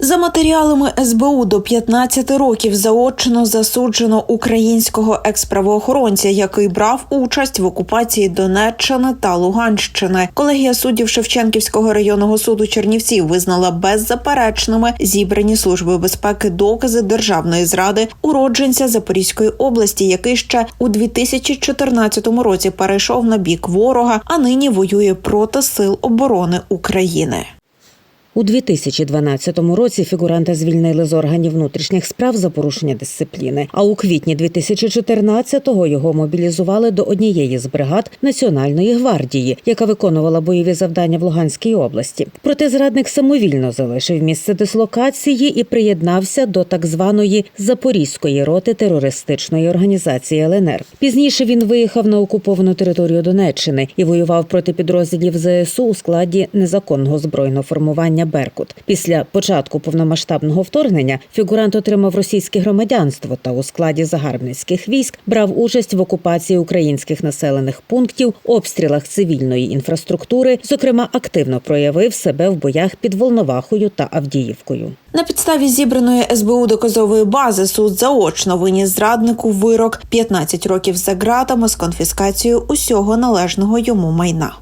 За матеріалами СБУ до 15 років заочно засуджено українського екс-правоохоронця, який брав участь в окупації Донеччини та Луганщини. Колегія суддів Шевченківського районного суду Чернівців визнала беззаперечними зібрані службою безпеки докази державної зради уродженця Запорізької області, який ще у 2014 році перейшов на бік ворога, а нині воює проти сил оборони України. У 2012 році фігуранта звільнили з органів внутрішніх справ за порушення дисципліни. А у квітні 2014-го його мобілізували до однієї з бригад Національної гвардії, яка виконувала бойові завдання в Луганській області. Проте зрадник самовільно залишив місце дислокації і приєднався до так званої Запорізької роти терористичної організації ЛНР. Пізніше він виїхав на окуповану територію Донеччини і воював проти підрозділів ЗСУ у складі незаконного збройного формування Беркут. Після початку повномасштабного вторгнення фігурант отримав російське громадянство та у складі загарбницьких військ брав участь в окупації українських населених пунктів, обстрілах цивільної інфраструктури. Зокрема, активно проявив себе в боях під Волновахою та Авдіївкою. На підставі зібраної СБУ доказової бази суд заочно виніс зраднику вирок 15 років за ґратами з конфіскацією усього належного йому майна.